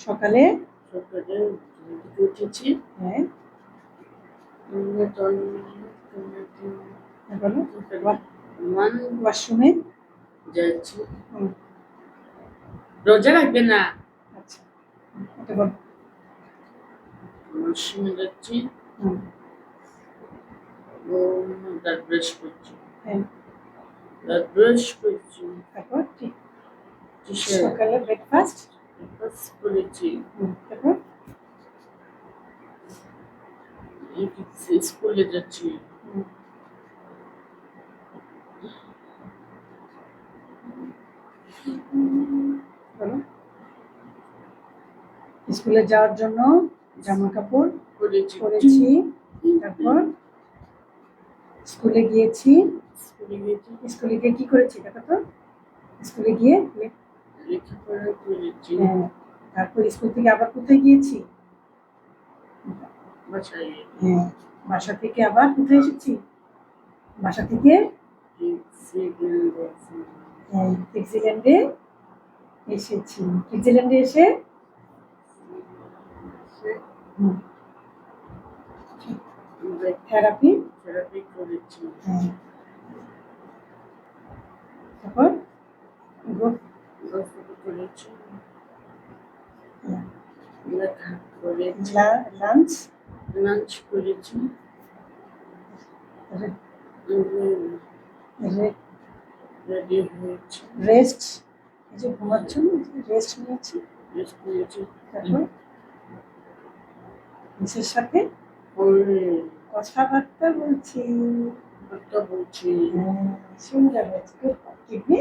সকালে? সকালে উঠেছি। হ্যাঁ। বলো ওয়াশরুমে? যাচ্ছি। রোজা রাখবে না? আচ্ছা। এটা বলো। ওয়াশরুমে যাচ্ছি। ও দাঁত ব্রাশ করছি। হ্যাঁ। দাঁত ব্রাশ করছি। তারপর ঠিক সকালে ব্রেকফাস্ট? তারপর স্কুলে যাচ্ছি বলো স্কুলে যাওয়ার জন্য জামা কাপড় করেছি পরেছি তারপর স্কুলে গিয়েছি। স্কুলে গেছি স্কুলে গিয়ে কি করেছি দেখো তো? স্কুলে গিয়ে হ্যাঁ, তারপর স্কুল থেকে আবার কোথায় গিয়েছি? হ্যাঁ বাসা থেকে আবার কোথায় এসেছি? বাসা থেকে? হ্যাঁ, সুইজারল্যান্ডে এসেছি। সুইজারল্যান্ডে এসে? থেরাপি থেরাপি করেছি তারপর? করেছি? হ্যাঁ, লেখা করেছি? লাঞ্চ লাঞ্চ করেছি? রেস্ট এই যে ঘুমাচ্ছ রেস্ট নিয়েছি। রেস্ট তারপর মিসের সাথে কথাবার্তা বলছি। কথা বলছি। হ্যাঁ, সুন্দর হয়েছে গুড কিডনি